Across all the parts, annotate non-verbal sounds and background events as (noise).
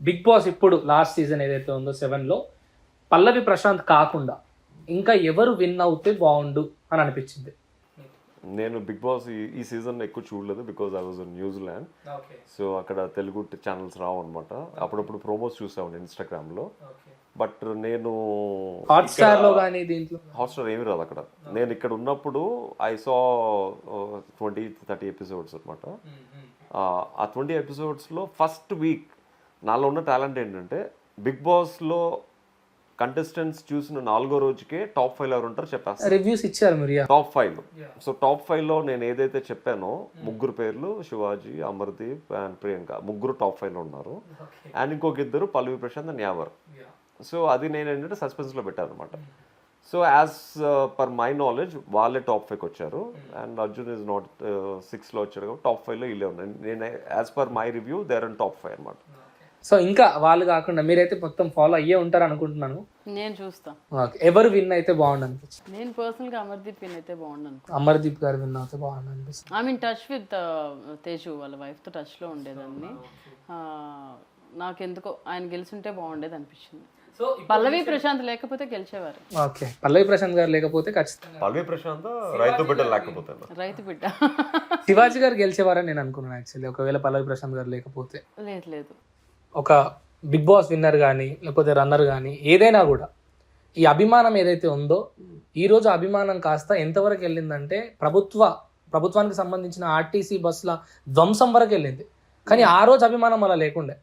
Big boss ఇప్పుడు last season ఏదైతే ఉందో సెవెన్లో పల్లవి ప్రశాంత్ కాకుండా ఇంకా ఎవరు విన్ అవుతే బాగుండు అని అనిపించింది. నేను బిగ్ బాస్ ఈ- సీజన్ ఎక్కువ చూడలేదు because I was New Zealand so అక్కడ తెలుగు ఛానల్స్ రావు అనమాట అప్పుడప్పుడు ప్రోమోస్ చూసాను ఇన్స్టాగ్రామ్లో బట్ నేను హాట్ స్టార్లో కానీ దీంట్లో హాట్స్టార్ ఏమి రాదు అక్కడ. నేను ఇక్కడ ఉన్నప్పుడు I saw twenty thirty episodes అనమాట ఆ ట్వంటీ ఎపిసోడ్స్లో ఫస్ట్ వీక్ నాలో ఉన్న టాలెంట్ ఏంటంటే బిగ్ బాస్లో కంటెస్టెంట్స్ చూసిన నాలుగో రోజుకే టాప్ ఫైవ్ ఎవరు ఉంటారో చెప్పేస్తాను రివ్యూస్ ఇచ్చారు మీరు. Top five. సో టాప్ ఫైవ్లో నేను ఏదైతే చెప్పానో ముగ్గురు పేర్లు శివాజీ అమర్దీప్ అండ్ ప్రియాంక ముగ్గురు టాప్ ఫైవ్లో ఉన్నారు అండ్ ఇంకొక ఇద్దరు పల్లవి ప్రశాంత్ అండ్ యావర్. సో అది నేను ఏంటంటే సస్పెన్స్లో పెట్టాను అనమాట so as per my knowledge వాళ్ళే టాప్ ఫైవ్ వచ్చారు. అండ్ అర్జున్ ఇస్ నాట్ సిక్స్లో వచ్చారు కాబట్టి టాప్ ఫైవ్లో వీళ్ళే ఉన్నాయి నేను as per my review there and top five అనమాట సో ఇంకా వాళ్ళు కాకుండా మీరైతే మొత్తం ఫాలో అయ్యే ఉంటారు అనుకుంటున్నాను నేను చూస్తా. ఎవరు విన్ అయితే బాగుండు అనిపించింది నేను పర్సనల్గా అమర్దీప్ విన్ అయితే బాగుండు అమర్దీప్ గారు విన్ అయితే బాగుండు అనిపిస్తుంది I mean touch with Teju వాళ్ళ wife తో టచ్లో ఉండేదాన్ని. నాకెందుకో ఆయన గెలిచుంటే బాగుండేది అనిపించింది. పల్లవి ప్రశాంత్ లేకపోతే గెలిచేవారు. ఓకే పల్లవి ప్రశాంత్ గారు లేకపోతే ఖచ్చితంగా. పల్లవి ప్రశాంత్ రైతు బిడ్డ లేకపోతే రైతు బిడ్డ. శివాజీ గారు గెలిచేవారని నేను అనుకున్నాను యాక్చువల్లీ ఒకవేళ పల్లవి ప్రశాంత్ గారు లేకపోతే. లేదు లేదు. ఒక బిగ్ బాస్ విన్నర్ కానీ లేకపోతే రన్నర్ కానీ ఏదైనా కూడా ఈ అభిమానం ఏదైతే ఉందో ఈ రోజు అభిమానం కాస్త ఎంతవరకు వెళ్ళిందంటే ప్రభుత్వ ప్రభుత్వానికి సంబంధించిన ఆర్టీసీ బస్సుల ధ్వంసం వరకు వెళ్ళింది. కానీ ఆ రోజు అభిమానం అలా లేకుండే.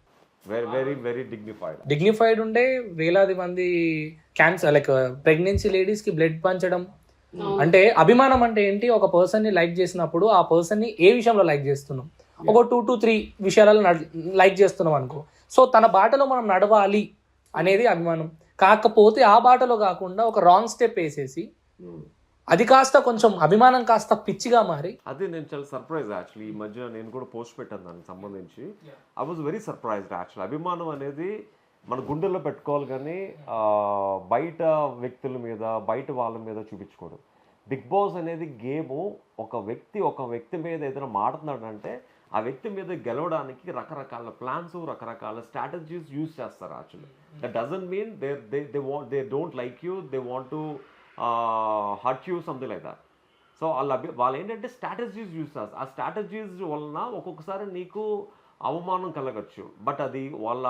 Very very very dignified dignified ఉండే వేలాది మంది క్యాన్సర్ లైక్ ప్రెగ్నెన్సీ లేడీస్కి బ్లడ్ పంచడం. అంటే అభిమానం అంటే ఏంటి? ఒక పర్సన్ని లైక్ చేసినప్పుడు ఆ పర్సన్ని ఏ విషయంలో లైక్ చేస్తున్నాం? ఒక టూ టు త్రీ విషయాలలో లైక్ చేస్తున్నాం అనుకో. సో తన బాటలో మనం నడవాలి అనేది అభిమానం. కాకపోతే ఆ బాటలో కాకుండా ఒక రాంగ్ స్టెప్ వేసేసి అది కాస్త కొంచెం అభిమానం కాస్త పిచ్చిగా మారి. అదే నేను చాలా సర్ప్రైజ్ యాక్చువల్లీ ఈ మధ్య నేను కూడా పోస్ట్ పెట్టాను దానికి సంబంధించి. I was very surprised actual అభిమానం అనేది మన గుండెల్లో పెట్టుకోవాలి కానీ ఆ, బయట వ్యక్తుల మీద బయట వాళ్ళ మీద చూపించుకోడు. బిగ్ బాస్ అనేది గేమ్ ఒక వ్యక్తి ఒక వ్యక్తి మీద ఏదైనా మాడుతున్నాడంటే ఆ వ్యక్తి మీద గెలవడానికి రకరకాల ప్లాన్స్ రకరకాల స్ట్రాటజీస్ యూజ్ చేస్తారు actually that doesn't mean they they they want they don't like you they want to hurt you something like that so వాళ్ళ వాళ్ళు ఏంటంటే స్ట్రాటజీస్ యూజ్ చేస్తారు. ఆ స్ట్రాటజీస్ వలన ఒక్కొక్కసారి నీకు అవమానం కలగచ్చు. బట్ అది వాళ్ళ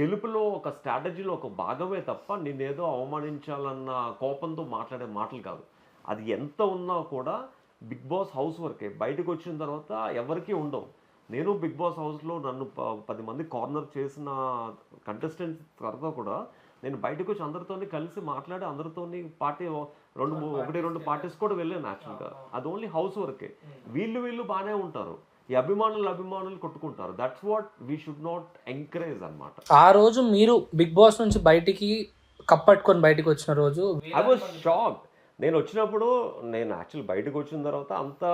గెలుపులో ఒక స్ట్రాటజీలో ఒక భాగమే తప్ప నేనేదో అవమానించాలన్న కోపంతో మాట్లాడే మాటలు కాదు. అది ఎంత ఉన్నా కూడా బిగ్ బాస్ హౌస్ వర్కే. బయటకు వచ్చిన తర్వాత ఎవరికీ ఉండవు. నేను బిగ్ బాస్ హౌస్లో నన్ను పది మంది కార్నర్ చేసిన కంటెస్టెంట్స్ తర్వాత కూడా నేను బయటకు వచ్చి అందరితోని కలిసి మాట్లాడి అందరితోని పార్టీ రెండు ఒకటి రెండు పార్టీస్ కూడా వెళ్ళాను యాక్చువల్గా. అది ఓన్లీ హౌస్ వర్కే. వీళ్ళు వీళ్ళు బాగానే ఉంటారు. ఈ అభిమానులు అభిమానులు కొట్టుకుంటారు. That's what we should not encourage అన్నమాట. ఆ రోజు మీరు బిగ్ బాస్ నుంచి బయటికి కప్పట్టుకొని బయటికి వచ్చిన రోజు ఐ వాజ్ షాక్ నేను వచ్చినప్పుడు నేను యాక్చువల్ బయటకు వచ్చిన తర్వాత అంతా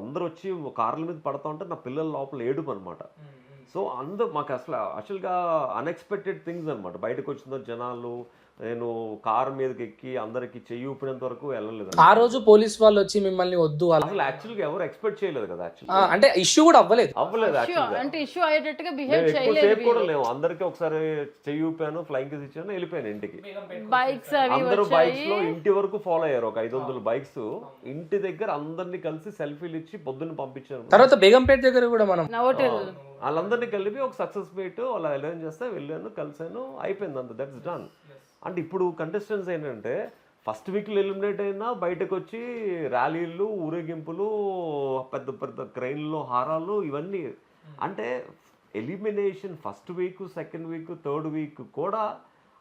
అందరూ వచ్చి కార్ల మీద పడతా ఉంటే నా పిల్లల లోపల ఏడుపు అనమాట సో అందరూ మాకు అసలు యాక్చువల్గా అన్ఎక్స్పెక్టెడ్ థింగ్స్ అనమాట బయటకు వచ్చిన జనాలు నేను కార్ మీదకి ఎక్కి అందరికి చెయ్యి ఊపినంత వరకు వెళ్ళలేదు ఆ రోజు పోలీస్ వాళ్ళు వచ్చి మిమ్మల్ని వద్దు అసలు యాక్చువల్గా ఎవరు ఎక్స్పెక్ట్ చేయలేదు కదా అంటే ఇష్యూ కూడా అవ్వలేదు. అవ్వలేదు అంటే ఇష్యూ అయ్యేటట్టుగా బిహేవ్ చేయలేదు కూడా లేవు. అందరికీ ఒకసారి చెయ్యి ఊపాను ఫ్లైంగ్ కిస్ ఇచ్చాను వెళ్ళిపోయాను ఇంటికి. బైక్స్ అవి అందరూ బైక్స్లో ఇంటి వరకు ఫాలో అయ్యారు. ఒక ఐదు వందల బైక్స్ ఇంటి దగ్గర అందరినీ కలిసి సెల్ఫీలు ఇచ్చి పొద్దున్న పంపించారు. తర్వాత బేగంపేట దగ్గర కూడా మనం వాళ్ళందరినీ కలిపి ఒక సక్సెస్ మీట్ అలా ఎలైన్ చేస్తే వెళ్ళాను కలిసాను అయిపోయింది అంత. దట్స్ డన్ అంటే ఇప్పుడు కంటెస్టెంట్స్ ఏంటంటే ఫస్ట్ వీక్లో ఎలిమినేట్ అయినా బయటకు వచ్చి ర్యాలీలు ఊరేగింపులు పెద్ద పెద్ద క్రైన్లు హారాలు ఇవన్నీ. అంటే elimination first week second week third week కూడా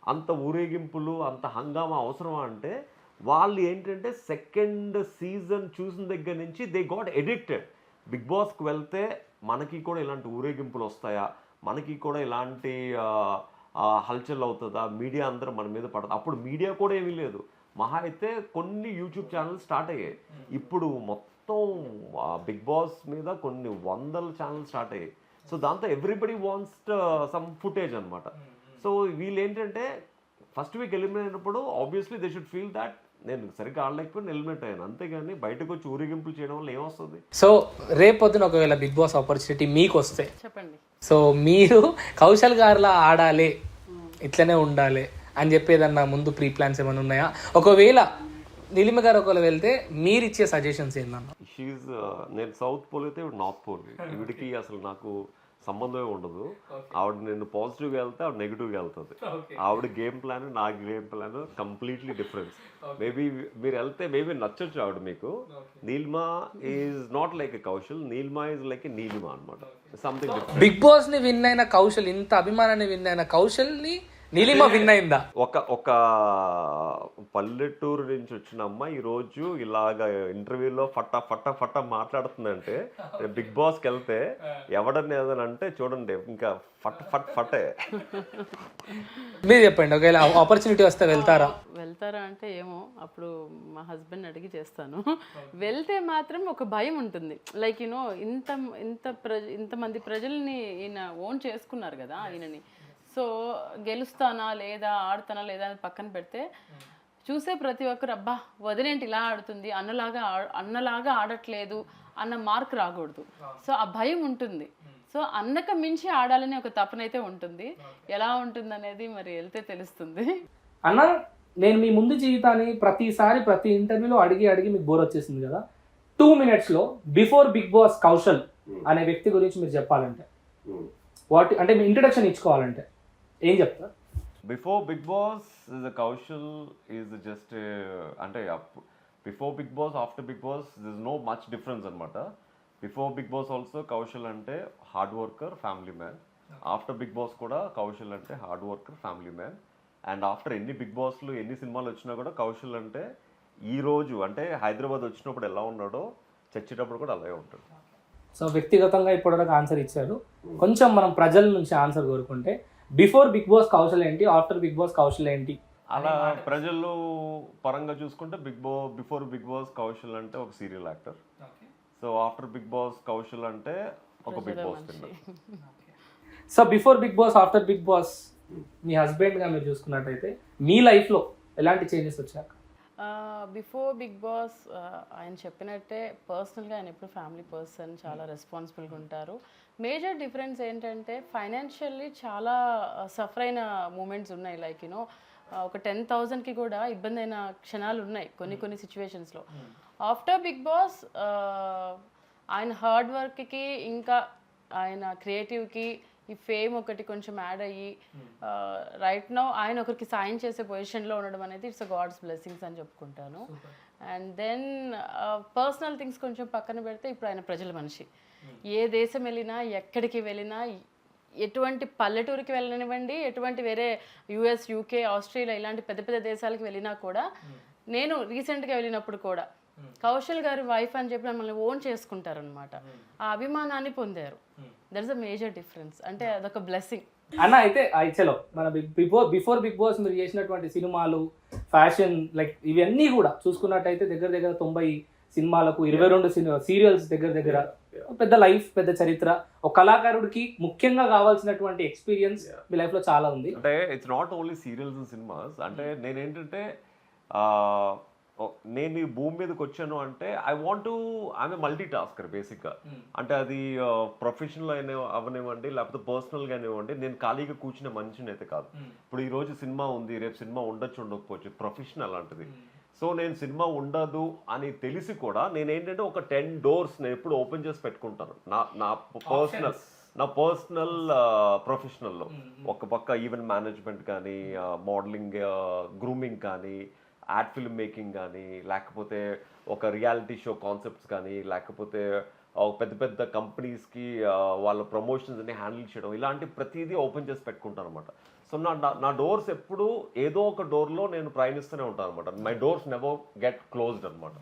అంత ఊరేగింపులు అంత హంగామా అవసరమా అంటే వాళ్ళు ఏంటంటే సెకండ్ సీజన్ చూసిన దగ్గర నుంచి దే గాట్ ఎడిక్టెడ్ బిగ్ బాస్కి వెళ్తే మనకి కూడా ఇలాంటి ఊరేగింపులు వస్తాయా? మనకి కూడా ఇలాంటి హల్చల్ అవుతుందా? మీడియా అందరూ మన మీద పడదు అప్పుడు మీడియా కూడా ఏమీ లేదు. మహా అయితే కొన్ని యూట్యూబ్ ఛానల్స్ స్టార్ట్ అయ్యాయి. ఇప్పుడు మొత్తం బిగ్ బాస్ మీద కొన్ని వందల ఛానల్స్ స్టార్ట్ అయ్యాయి. సో దాంతో ఎవ్రీబడి వాన్స్ సమ్ ఫుటేజ్ అనమాట సో వీళ్ళు ఏంటంటే ఫస్ట్ వీక్ ఎలిమినేట్ అయినప్పుడు obviously they should feel that నేను సరిగ్గా ఆడలేకపోయినా ఎలిమినేట్ అయ్యాను అంతేగాని బయటకు వచ్చి ఊరేగింపులు చేయడం వల్ల ఏమొస్తుంది? సో రేపొద్దున ఒకవేళ బిగ్ బాస్ ఆపర్చునిటీ మీకు వస్తే చెప్పండి. సో మీరు కౌశల్ గారిలా ఆడాలి ఇట్లనే ఉండాలి అని చెప్పేదన్నా ముందు ప్రీ ప్లాన్స్ ఏమైనా ఉన్నాయా? ఒకవేళ నీలిమ గారు ఒకవేళ వెళ్తే మీరు ఇచ్చే సజెషన్స్ ఏందన్న షీఈ్ నేను సౌత్ పోల్ అయితే నార్త్ పోల్. (laughs) ఈవిడికి అసలు నాకు సంబంధమే ఉండదు. ఆవిడ నేను పాజిటివ్గా వెళ్తే ఆవిడ నెగిటివ్గా వెళ్తుంది. ఆవిడ గేమ్ ప్లాన్ నా game plan completely difference maybe మీరు వెళ్తే మేబీ నచ్చొచ్చు ఆవిడ మీకు. Neelima is not like a Kaushal Neelima is like a Neelima అనమాట సంథింగ్ బిగ్ బాస్ని విన్ అయిన కౌశల్ ఇంత అభిమానాన్ని విన్ అయిన కౌశల్ని నీలిమ విన్ అయిందా ఒక ఒక పల్లెటూరు నుంచి వచ్చిన అమ్మాయి ఈ రోజు ఇలాగ ఇంటర్వ్యూలో ఫట్టా ఫట్టా ఫట్టా మాట్లాడుతుందంటే బిగ్ బాస్కి వెళ్తే ఎవడని ఏదని అంటే చూడండి ఇంకా ఫట్ ఫట్ ఫటే. మీరు చెప్పండి ఒకవేళ ఆపర్చునిటీ వస్తే వెళ్తారా? వెళ్తారా అంటే ఏమో అప్పుడు మా హస్బెండ్ అడిగి చేస్తాను. వెళ్తే మాత్రం ఒక భయం ఉంటుంది. లైక్ యూనో ఇంత ఇంత ప్రజ ఇంతమంది ప్రజల్ని ఈయన ఓన్ చేసుకున్నారు కదా ఈయనని. సో గెలుస్తానా లేదా ఆడతానా లేదా అని పక్కన పెడితే చూసే ప్రతి ఒక్కరు అబ్బా వదిలేంటి ఇలా ఆడుతుంది అన్నలాగా అన్నలాగా ఆడట్లేదు అన్న మార్క్ రాకూడదు. సో ఆ భయం ఉంటుంది. సో అన్నక మించి ఆడాలని ఒక తపనైతే ఉంటుంది. ఎలా ఉంటుంది అనేది మరి వెళ్తే తెలుస్తుంది. అన్న నేను మీ ముందు జీవితాన్ని ప్రతిసారి ప్రతి ఇంటర్వ్యూలో అడిగి అడిగి మీకు బోర్ వచ్చేసింది కదా. టూ మినిట్స్లో బిఫోర్ బిగ్ బాస్ కౌశల్ అనే వ్యక్తి గురించి మీరు చెప్పాలంటే. వాటి అంటే మీ ఇంట్రడక్షన్ ఇచ్చుకోవాలంటే. ఏం చెప్తారు before big boss is Kaushal is just అంటే before big boss after big boss this no much difference అనమాట before big boss also Kaushal అంటే hard worker family man after big boss కూడా కౌశల్ అంటే hard worker family man and after ఎన్ని big బాస్లు ఎన్ని సినిమాలు వచ్చినా కూడా కౌశల్ అంటే ఈ రోజు అంటే హైదరాబాద్ వచ్చినప్పుడు ఎలా ఉన్నాడో చచ్చేటప్పుడు కూడా అలాగే ఉంటాడు. సో వ్యక్తిగతంగా ఇప్పటివరకు ఆన్సర్ ఇచ్చారు. కొంచెం మనం ప్రజల నుంచి ఆన్సర్ కోరుకుంటే బిఫోర్ బిగ్ బాస్ కౌశల్ ఏంటి? ఆఫ్టర్ బిగ్ బాస్ కౌశల్ ఏంటి? అలా ప్రజలు పరంగా చూసుకుంటే బిగ్ బా బిఫోర్ బిగ్ బాస్ కౌశల్ అంటే ఒక serial actor so after big boss Kaushal అంటే ఒక big boss so before big boss after big boss మీ హస్బెండ్గా మీరు చూసుకున్నట్టయితే మీ లైఫ్లో ఎలాంటి చేంజెస్ వచ్చాక బిఫోర్ బిగ్ బాస్ ఆయన చెప్పినట్టే పర్సనల్గా ఆయన ఎప్పుడు ఫ్యామిలీ పర్సన్ చాలా రెస్పాన్సిబుల్గా ఉంటారు. మేజర్ డిఫరెన్స్ ఏంటంటే ఫైనాన్షియల్లీ చాలా సఫర్ అయిన మూమెంట్స్ ఉన్నాయి. లైక్ యూనో ఒక టెన్ థౌజండ్కి కూడా ఇబ్బంది అయిన క్షణాలు ఉన్నాయి కొన్ని కొన్ని సిచ్యువేషన్స్లో ఆఫ్టర్ బిగ్ బాస్ ఆయన హార్డ్ వర్క్కి ఇంకా ఆయన క్రియేటివ్కి ఈ ఫేమ్ ఒకటి కొంచెం యాడ్ అయ్యి రైట్ నౌ ఆయన ఒకరికి సాయం చేసే పొజిషన్లో ఉండడం అనేది ఇట్స్ గాడ్స్ బ్లెస్సింగ్స్ అని చెప్పుకుంటాను. అండ్ దెన్ పర్సనల్ థింగ్స్ కొంచెం పక్కన పెడితే ఇప్పుడు ఆయన ప్రజల మనిషి. ఏ దేశం వెళ్ళినా ఎక్కడికి వెళ్ళినా ఎటువంటి పల్లెటూరికి వెళ్ళనివ్వండి ఎటువంటి వేరే యుఎస్ యూకే ఆస్ట్రేలియా ఇలాంటి పెద్ద పెద్ద దేశాలకు వెళ్ళినా కూడా నేను రీసెంట్గా వెళ్ళినప్పుడు కూడా కౌశల్ గారి వైఫ్ అని చెప్పి మమ్మల్ని ఓన్ చేసుకుంటారనమాట ఆ అభిమానాన్ని పొందారు. That is a major difference అంటే అదొక బ్లెస్సింగ్ అన్న అయితే ఆ ఇచ్చలో మన బిఫోర్ బిఫోర్ బిగ్ బాస్ మీరు చేసినటువంటి సినిమాలు ఫ్యాషన్ లైక్ ఇవన్నీ కూడా చూసుకున్నట్టయితే దగ్గర దగ్గర తొంభై సినిమాలకు ఇరవై రెండు సీరియల్స్ దగ్గర దగ్గర పెద్ద లైఫ్ పెద్ద చరిత్ర. ఒక కళాకారుడికి ముఖ్యంగా కావాల్సినటువంటి ఎక్స్పీరియన్స్ మీ లైఫ్లో చాలా ఉంది. అంటే it's not only serials and cinemas అంటే నేనేంటంటే నేను ఈ భూమి మీదకి వచ్చాను అంటే I want to I'm multi tasker బేసిక్గా అంటే అది ప్రొఫెషనల్ అయిన అవనివ్వండి లేకపోతే పర్సనల్గా ఇవ్వండి నేను ఖాళీగా కూర్చునే మనిషిని అయితే కాదు ఇప్పుడు ఈ రోజు సినిమా ఉంది రేపు సినిమా ఉండొచ్చు ఉండకపోవచ్చు ప్రొఫెషన్ అలాంటిది సో నేను సినిమా ఉండదు అని తెలిసి కూడా నేను ఏంటంటే ఒక టెన్ డోర్స్ నేను ఎప్పుడు ఓపెన్ చేసి పెట్టుకుంటాను. నా నా పర్సనల్ నా పర్సనల్ ప్రొఫెషనల్లో ఒక పక్క ఈవెంట్ మేనేజ్మెంట్ కానీ మోడలింగ్ గ్రూమింగ్ కానీ యాడ్ ఫిల్మ్ మేకింగ్ కానీ లేకపోతే ఒక రియాలిటీ షో కాన్సెప్ట్స్ కానీ లేకపోతే పెద్ద పెద్ద కంపెనీస్కి వాళ్ళ ప్రమోషన్స్ అన్ని హ్యాండిల్ చేయడం ఇలాంటి ప్రతిదీ ఓపెన్ చేసి పెట్టుకుంటాను అనమాట సో నా నా- నా డోర్స్ ఎప్పుడు ఏదో ఒక డోర్లో నేను ప్రయాణిస్తూనే ఉంటాను అనమాట my doors never get closed అనమాట